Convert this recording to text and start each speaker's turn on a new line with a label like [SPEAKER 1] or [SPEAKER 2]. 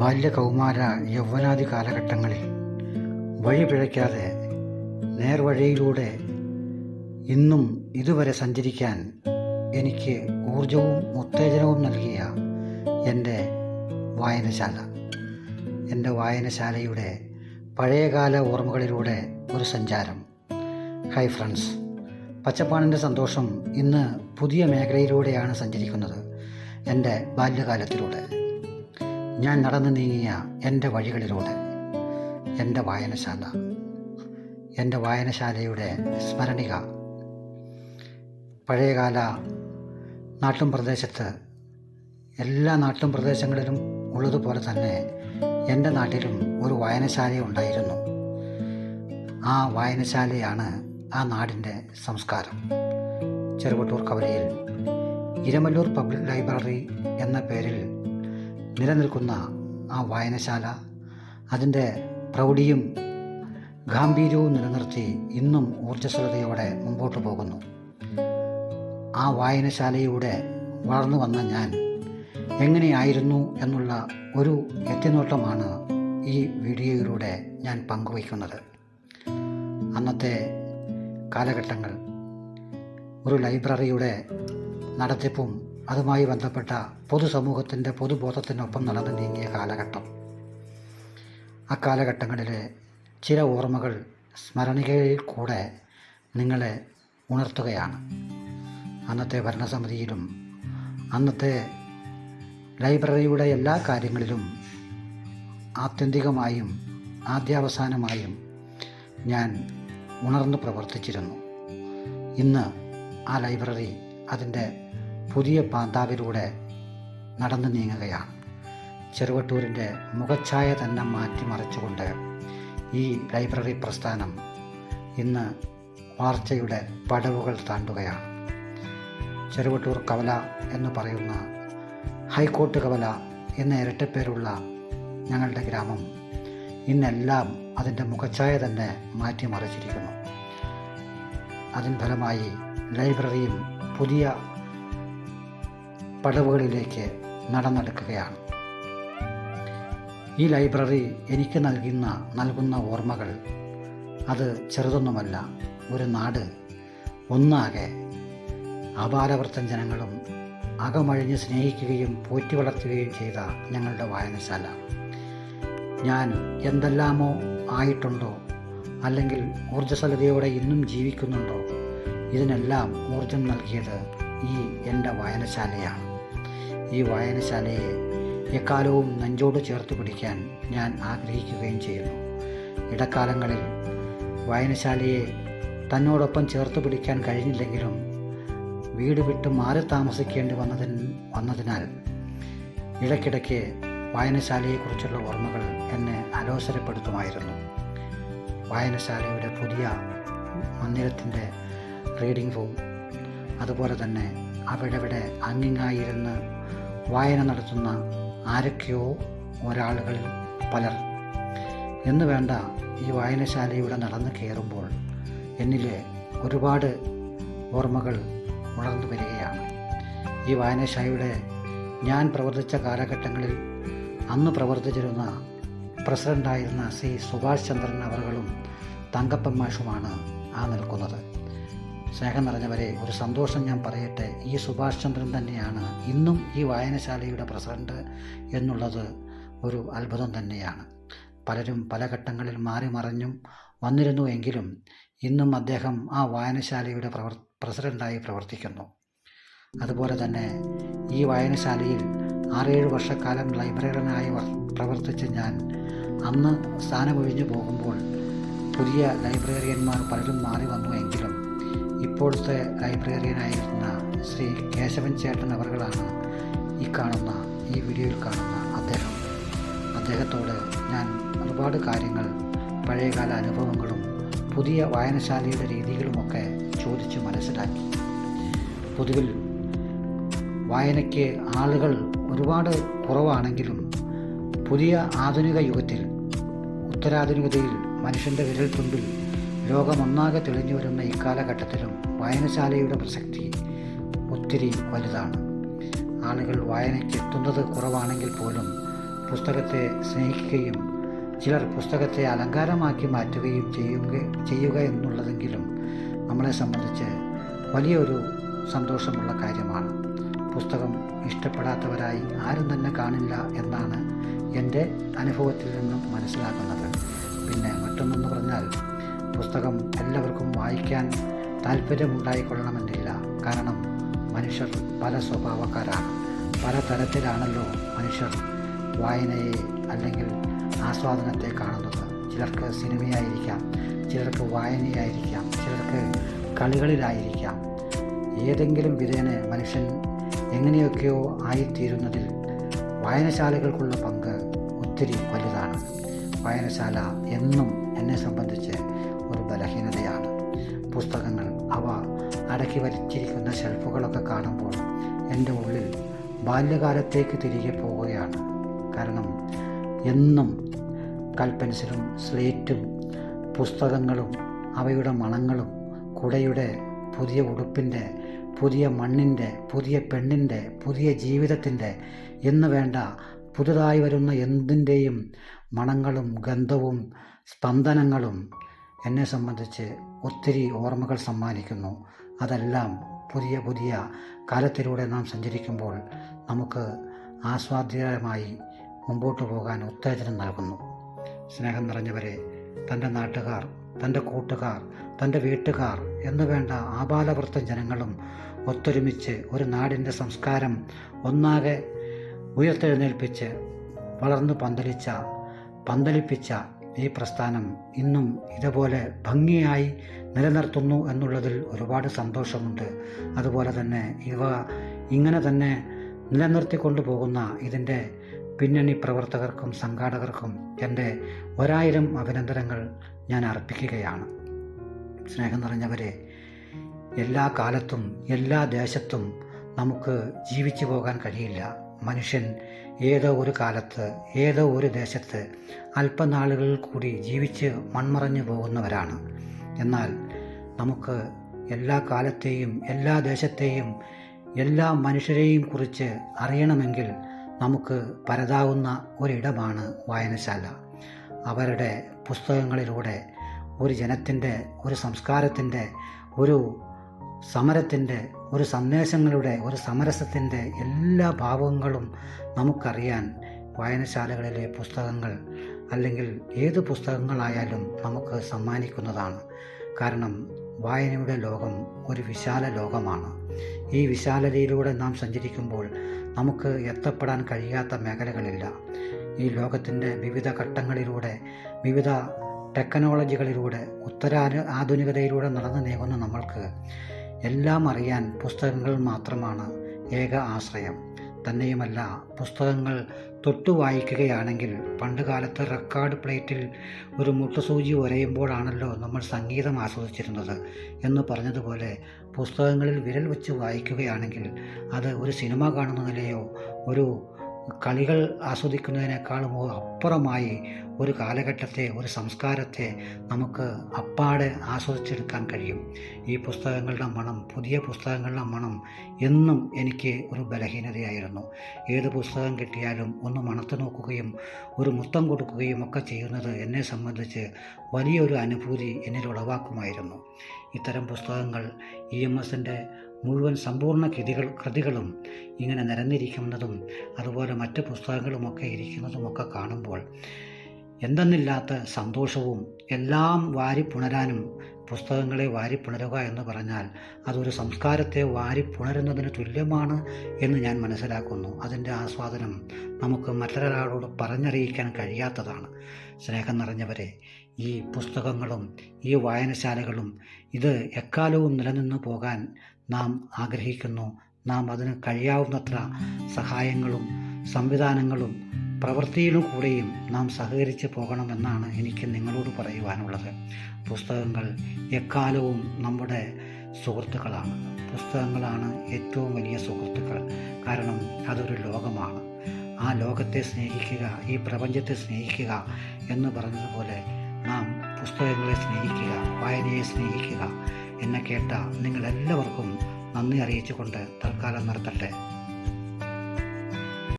[SPEAKER 1] ബാല്യകൗമാര യൗവനാദി കാലഘട്ടങ്ങളിൽ വഴി പിഴയ്ക്കാതെ നേർവഴിയിലൂടെ ഇന്നും ഇതുവരെ സഞ്ചരിക്കാൻ എനിക്ക് ഊർജവും ഉത്തേജനവും നൽകിയ എന്റെ വായനശാല. എന്റെ വായനശാലയുടെ പഴയകാല ഓർമ്മകളിലൂടെ ഒരു സഞ്ചാരം. ഹൈ ഫ്രണ്ട്സ് പച്ചപ്പാണിന്റെ സന്തോഷം ഇന്ന് പുതിയ മേഖലയിലൂടെയാണ് സഞ്ചരിക്കുന്നത് എന്റെ ബാല്യകാലത്തിലൂടെ. ഞാൻ നടന്നു നീങ്ങിയ എന്റെ വഴികളിലൂടെ എന്റെ വായനശാല എന്റെ വായനശാലയുടെ സ്മരണിക. പഴയകാല നാട്ടും പ്രദേശത്ത് എല്ലാ നാട്ടും പ്രദേശങ്ങളിലും ഉള്ളതുപോലെ തന്നെ എന്റെ നാട്ടിലും ഒരു വായനശാല ഉണ്ടായിരുന്നു. ആ വായനശാലയാണ് ആ നാടിന്റെ സംസ്കാരം. ചെറുവട്ടൂർ കവലയിൽ ഇരമല്ലൂർ പബ്ലിക് ലൈബ്രറി എന്ന പേരിൽ നിലനിൽക്കുന്ന ആ വായനശാല അതിന്റെ പ്രൗഢിയും ഗാംഭീര്യവും നിലനിർത്തി ഇന്നും ഊർജസ്വലതയോടെ മുമ്പോട്ട് പോകുന്നു. ആ വായനശാലയുടെ വളർന്നു വന്ന ഞാൻ എങ്ങനെയായിരുന്നു എന്നുള്ള ഒരു എത്തിനോട്ടമാണ് ഈ വീഡിയോയിലൂടെ ഞാൻ പങ്കുവയ്ക്കുന്നത്. അന്നത്തെ കാലഘട്ടങ്ങൾ ഒരു ലൈബ്രറിയുടെ നടത്തിപ്പും അതുമായി ബന്ധപ്പെട്ട പൊതുസമൂഹത്തിന്റെ പൊതുബോധത്തിനൊപ്പം നടന്നു നീങ്ങിയ കാലഘട്ടം. അക്കാലഘട്ടങ്ങളിലെ ചില ഓർമ്മകൾ സ്മരണികയിൽ കൂടെ നിങ്ങളെ ഉണർത്തുകയാണ്. അന്നത്തെ ഭരണസമിതിയിലും അന്നത്തെ ലൈബ്രറിയുടെ എല്ലാ കാര്യങ്ങളിലും ആത്യന്തികമായും ആദ്യാവസാനമായും ഞാൻ ഉണർന്നു പ്രവർത്തിച്ചിരുന്നു. ഇന്ന് ആ ലൈബ്രറി അതിന്റെ പുതിയ പാന്താവിലൂടെ നടന്നു നീങ്ങുകയാണ്. ചെറുവട്ടൂരിന്റെ മുഖഛായ തന്നെ മാറ്റിമറിച്ചുകൊണ്ട് ഈ ലൈബ്രറി പ്രസ്ഥാനം ഇന്ന് വളർച്ചയുടെ പടവുകൾ താണ്ടുകയാണ്. ചെറുവട്ടൂർ കവല എന്ന് പറയുന്ന ഹൈക്കോർട്ട് കവല എന്ന ഇരട്ടപ്പേരുള്ള ഞങ്ങളുടെ ഗ്രാമം ഇന്നെല്ലാം അതിന്റെ മുഖഛായ തന്നെ മാറ്റിമറിച്ചിരിക്കുന്നു അതിൻ ഫലമായി ലൈബ്രറിയും പുതിയ പടവുകളിലേക്ക് നടന്നെടുക്കുകയാണ്. ഈ ലൈബ്രറി എനിക്ക് നൽകുന്ന നൽകുന്ന ഓർമ്മകൾ അത് ചെറുതൊന്നുമല്ല ഒരു നാട്. ഒന്നാകെ അപാരവൃത്തം ജനങ്ങളും അകമഴിഞ്ഞ് സ്നേഹിക്കുകയും പോറ്റി വളർത്തുകയും ചെയ്ത ഞങ്ങളുടെ വായനശാല. ഞാൻ എന്തെല്ലാമോ ആയിട്ടുണ്ടോ അല്ലെങ്കിൽ ഊർജസ്വലതയോടെ ഇന്നും ജീവിക്കുന്നുണ്ടോ ഇതിനെല്ലാം ഊർജം നൽകിയത് ഈ എന്റെ വായനശാലയാണ്. ഈ വായനശാലയെ എക്കാലവും നെഞ്ചോട് ചേർത്ത് പിടിക്കാൻ ഞാൻ ആഗ്രഹിക്കുകയും ചെയ്യുന്നു. ഇടക്കാലങ്ങളിൽ വായനശാലയെ തന്നോടൊപ്പം ചേർത്ത് പിടിക്കാൻ കഴിഞ്ഞില്ലെങ്കിലും വീട് വിട്ട് മാറി താമസിക്കേണ്ടി വന്നതിൻ വന്നതിനാൽ ഇടയ്ക്കിടയ്ക്ക് വായനശാലയെക്കുറിച്ചുള്ള ഓർമ്മകൾ എന്നെ അലോസരപ്പെടുത്തുമായിരുന്നു. വായനശാലയുടെ പുതിയ മന്ദിരത്തിന്റെ റീഡിംഗ് റൂം അതുപോലെ തന്നെ അവിടെവിടെ അങ്ങിങ്ങായിരുന്ന് വായന നടത്തുന്ന ആരൊക്കെയോ ഒരാളുകളിൽ പലർ. എന്ന് വേണ്ട ഈ വായനശാലയുടെ നടന്നു കയറുമ്പോൾ എന്നിലെ ഒരുപാട് ഓർമ്മകൾ ഉണർന്നു വരികയാണ്. ഈ വായനശാലയുടെ ഞാൻ പ്രവർത്തിച്ച കാലഘട്ടങ്ങളിൽ അന്ന് പ്രവർത്തിച്ചിരുന്ന പ്രസിഡന്റായിരുന്ന സി സുഭാഷ് ചന്ദ്രൻ അവറുകളും തങ്കപ്പൻ മാഷുമാണ് ആ നിൽക്കുന്നത്. സ്നേഹം നിറഞ്ഞവരെ ഒരു സന്തോഷം ഞാൻ പറയട്ടെ. ഈ സുഭാഷ് ചന്ദ്രൻ തന്നെയാണ്. ഇന്നും ഈ വായനശാലയുടെ പ്രസിഡന്റ് എന്നുള്ളത് ഒരു അത്ഭുതം തന്നെയാണ്. പലരും പല ഘട്ടങ്ങളിൽ മാറി മറിഞ്ഞും വന്നിരുന്നു എങ്കിലും ഇന്നും അദ്ദേഹം ആ വായനശാലയുടെ പ്രവർ പ്രസിഡന്റായി പ്രവർത്തിക്കുന്നു. അതുപോലെ തന്നെ ഈ വായനശാലയിൽ ആറേഴ് വർഷക്കാലം ലൈബ്രറിയനായി പ്രവർത്തിച്ച് ഞാൻ അന്ന് സ്ഥാനമൊഴിഞ്ഞു പോകുമ്പോൾ പുതിയ ലൈബ്രറിയന്മാർ പലരും മാറി വന്നു ഇപ്പോഴത്തെ ലൈബ്രറിയനായിരുന്ന ശ്രീ കേശവൻ ചേട്ടൻ അവർകളാണ് ഈ കാണുന്ന ഈ വീഡിയോയിൽ കാണുന്ന അദ്ദേഹം. അദ്ദേഹത്തോട് ഞാൻ ഒരുപാട് കാര്യങ്ങൾ പഴയകാല അനുഭവങ്ങളും പുതിയ വായനശാലയുടെ രീതികളുമൊക്കെ ചോദിച്ച് മനസ്സിലാക്കി. പൊതുവിൽ വായനയ്ക്ക് ആളുകൾ ഒരുപാട് കുറവാണെങ്കിലും പുതിയ ആധുനിക യുഗത്തിൽ ഉത്തരാധുനികതയിൽ മനുഷ്യന്റെ വിരൽ തുമ്പിൽ ലോകമൊന്നാകെ തെളിഞ്ഞു വരുന്ന ഇക്കാലഘട്ടത്തിലും വായനശാലയുടെ പ്രസക്തി ഒത്തിരി വലുതാണ്. ആളുകൾ വായനയ്ക്ക് എത്തുന്നത് കുറവാണെങ്കിൽ പോലും പുസ്തകത്തെ സ്നേഹിക്കുകയും ചിലർ പുസ്തകത്തെ അലങ്കാരമാക്കി മാറ്റുകയും ചെയ്യുക ചെയ്യുക എന്നുള്ളതെങ്കിലും നമ്മളെ സംബന്ധിച്ച് വലിയൊരു സന്തോഷമുള്ള കാര്യമാണ്. പുസ്തകം ഇഷ്ടപ്പെടാത്തവരായി ആരും തന്നെ കാണില്ല എന്നാണ് എന്റെ അനുഭവത്തിൽ നിന്നും മനസ്സിലാക്കുന്നത് പിന്നെ മറ്റൊന്നെന്ന് പറഞ്ഞാൽ പുസ്തകം എല്ലാവർക്കും വായിക്കാൻ താല്പര്യമുണ്ടായിക്കൊള്ളണമെന്നില്ല. കാരണം മനുഷ്യർ പല സ്വഭാവക്കാരാണ്. പല തരത്തിലാണല്ലോ മനുഷ്യർ വായനയെ അല്ലെങ്കിൽ ആസ്വാദനത്തെ കാണുന്നത്. ചിലർക്ക് സിനിമയായിരിക്കാം ചിലർക്ക് വായനയായിരിക്കാം ചിലർക്ക് കളികളിലായിരിക്കാം. ഏതെങ്കിലും വിധേന മനുഷ്യൻ എങ്ങനെയൊക്കെയോ ആയിത്തീരുന്നതിൽ വായനശാലകൾക്കുള്ള പങ്ക് ഒത്തിരി വലുതാണ്. വായനശാല എന്നും എന്നെ സംബന്ധിച്ച് ഒരു ബലഹീനതയാണ്. അവ അടക്കി വലിച്ചിരിക്കുന്ന ഷെൽഫുകളൊക്കെ കാണുമ്പോൾ എന്റെ ഉള്ളിൽ ബാല്യകാലത്തേക്ക് തിരികെ പോവുകയാണ്. കാരണം എന്നും കൽപ്പെൻസിലും സ്ലേറ്റും പുസ്തകങ്ങളും അവയുടെ മണങ്ങളും കുടയുടെ പുതിയ ഉടുപ്പിന്റെ പുതിയ മണ്ണിന്റെ പുതിയ പെണ്ണിന്റെ പുതിയ ജീവിതത്തിന്റെ എന്ന് വേണ്ട പുതുതായി വരുന്ന എന്തിന്റെയും മണങ്ങളും ഗന്ധവും സ്പന്ദനങ്ങളും എന്നെ സംബന്ധിച്ച് ഒത്തിരി ഓർമ്മകൾ സമ്മാനിക്കുന്നു. അതെല്ലാം പുതിയ പുതിയ കാലത്തിലൂടെ നാം സഞ്ചരിക്കുമ്പോൾ നമുക്ക് ആസ്വാദ്യകരമായി മുമ്പോട്ട് പോകാൻ ഉത്തേജനം നൽകുന്നു. സ്നേഹം നിറഞ്ഞവരെ തന്റെ നാട്ടുകാർ തന്റെ കൂട്ടുകാർ തന്റെ വീട്ടുകാർ എന്ന് വേണ്ട ആപാലവൃത്തം ജനങ്ങളും ഒത്തൊരുമിച്ച് ഒരു നാടിന്റെ സംസ്കാരം ഒന്നാകെ ഉയർത്തെഴുന്നേൽപ്പിച്ച് വളർന്നു പന്തലിച്ച പന്തലിപ്പിച്ച ഈ പ്രസ്ഥാനം ഇന്നും ഇതുപോലെ ഭംഗിയായി നിലനിർത്തുന്നു എന്നുള്ളതിൽ ഒരുപാട് സന്തോഷമുണ്ട്. അതുപോലെ തന്നെ ഇവ ഇങ്ങനെ തന്നെ നിലനിർത്തിക്കൊണ്ടു പോകുന്ന ഇതിന്റെ പിന്നണി പ്രവർത്തകർക്കും സംഘാടകർക്കും എന്റെ ഒരായിരം അഭിനന്ദനങ്ങൾ ഞാൻ അർപ്പിക്കുകയാണ്. സ്നേഹം നിറഞ്ഞവരെ എല്ലാ കാലത്തും എല്ലാ ദേശത്തും നമുക്ക് ജീവിച്ചു പോകാൻ കഴിയില്ല. മനുഷ്യൻ ഏതോ ഒരു കാലത്ത് ഏതോ ഒരു ദേശത്ത് അല്പനാളുകളിൽ കൂടി ജീവിച്ച് മൺമറഞ്ഞു പോകുന്നവരാണ്. എന്നാൽ നമുക്ക് എല്ലാ കാലത്തെയും എല്ലാ ദേശത്തെയും എല്ലാ മനുഷ്യരെയും കുറിച്ച് അറിയണമെങ്കിൽ നമുക്ക് പരതാവുന്ന ഒരിടമാണ് വായനശാല. അവരുടെ പുസ്തകങ്ങളിലൂടെ ഒരു ജനത്തിന്റെ ഒരു സംസ്കാരത്തിന്റെ ഒരു സമരത്തിന്റെ ഒരു സന്ദേശങ്ങളുടെ ഒരു സമരസത്തിന്റെ എല്ലാ ഭാവങ്ങളും നമുക്കറിയാൻ വായനശാലകളിലെ പുസ്തകങ്ങൾ അല്ലെങ്കിൽ ഏത് പുസ്തകങ്ങളായാലും നമുക്ക് സമ്മാനിക്കുന്നതാണ്. കാരണം വായനയുടെ ലോകം ഒരു വിശാല ലോകമാണ്. ഈ വിശാലതയിലൂടെ നാം സഞ്ചരിക്കുമ്പോൾ നമുക്ക് എത്തപ്പെടാൻ കഴിയാത്ത മേഖലകളില്ല. ഈ ലോകത്തിന്റെ വിവിധ ഘട്ടങ്ങളിലൂടെ വിവിധ ടെക്നോളജികളിലൂടെ ഉത്തരാധു ആധുനികതയിലൂടെ നടന്നു നീങ്ങുന്ന നമ്മൾക്ക് എല്ലാം അറിയാൻ പുസ്തകങ്ങൾ മാത്രമാണ് ഏക ആശ്രയം. തന്നെയുമല്ല പുസ്തകങ്ങൾ തൊട്ടു വായിക്കുകയാണെങ്കിൽ പണ്ട് കാലത്ത് റെക്കോർഡ് പ്ലേറ്റിൽ ഒരു മുട്ടുസൂചി ഉരയുമ്പോഴാണല്ലോ നമ്മൾ സംഗീതം ആസ്വദിച്ചിരുന്നത് എന്ന് പറഞ്ഞതുപോലെ പുസ്തകങ്ങളിൽ വിരൽ വെച്ച് വായിക്കുകയാണെങ്കിൽ അത് ഒരു സിനിമ കാണുന്നതിലെയോ ഒരു കളികൾ ആസ്വദിക്കുന്നതിനേക്കാളും അപ്പുറമായി ഒരു കാലഘട്ടത്തെ ഒരു സംസ്കാരത്തെ നമുക്ക് അപ്പാടെ ആസ്വദിച്ചെടുക്കാൻ കഴിയും. ഈ പുസ്തകങ്ങളുടെ മണം പുതിയ പുസ്തകങ്ങളുടെ മണം എന്നും എനിക്ക് ഒരു ബലഹീനതയായിരുന്നു. ഏത് പുസ്തകം കിട്ടിയാലും ഒന്ന് മണത്ത് നോക്കുകയും ഒരു മുത്തം കൊടുക്കുകയും ഒക്കെ ചെയ്യുന്നത് എന്നെ സംബന്ധിച്ച് വലിയൊരു അനുഭൂതി എന്നിൽ ഉളവാക്കുമായിരുന്നു. ഇത്തരം പുസ്തകങ്ങൾ ഇ എം എസിന്റെ മുഴുവൻ സമ്പൂർണ കൃതികൾ കൃതികളും ഇങ്ങനെ നിരന്നിരിക്കുന്നതും അതുപോലെ മറ്റ് പുസ്തകങ്ങളുമൊക്കെ ഇരിക്കുന്നതുമൊക്കെ കാണുമ്പോൾ എന്തെന്നില്ലാത്ത സന്തോഷവും എല്ലാം വാരിപ്പുണരാനും പുസ്തകങ്ങളെ വാരിപ്പുണരുക എന്ന് പറഞ്ഞാൽ അതൊരു സംസ്കാരത്തെ വാരിപ്പുണരുന്നതിന് തുല്യമാണ് എന്ന് ഞാൻ മനസ്സിലാക്കുന്നു. അതിന്റെ ആസ്വാദനം നമുക്ക് മറ്റൊരാളോട് പറഞ്ഞറിയിക്കാൻ കഴിയാത്തതാണ്. സ്നേഹം നിറഞ്ഞവരെ ഈ പുസ്തകങ്ങളും ഈ വായനശാലകളും ഇത് എക്കാലവും നിലനിന്ന് പോകാൻ നാം ആഗ്രഹിക്കുന്നു. നാം അതിന് കഴിയാവുന്നത്ര സഹായങ്ങളും സംവിധാനങ്ങളും പ്രവൃത്തിയിലും കൂടെയും നാം സഹകരിച്ച് പോകണമെന്നാണ് എനിക്ക് നിങ്ങളോട് പറയുവാനുള്ളത്. പുസ്തകങ്ങൾ എക്കാലവും നമ്മുടെ സുഹൃത്തുക്കളാണ്. പുസ്തകങ്ങളാണ് ഏറ്റവും വലിയ സുഹൃത്തുക്കൾ. കാരണം അതൊരു ലോകമാണ്. ആ ലോകത്തെ സ്നേഹിക്കുക ഈ പ്രപഞ്ചത്തെ സ്നേഹിക്കുക എന്ന് പറഞ്ഞതുപോലെ നാം പുസ്തകങ്ങളെ സ്നേഹിക്കുക വായനയെ സ്നേഹിക്കുക എന്നെ കേട്ട നിങ്ങളെല്ലാവർക്കും നന്ദി അറിയിച്ചുകൊണ്ട് തൽക്കാലം നിർത്തട്ടെ.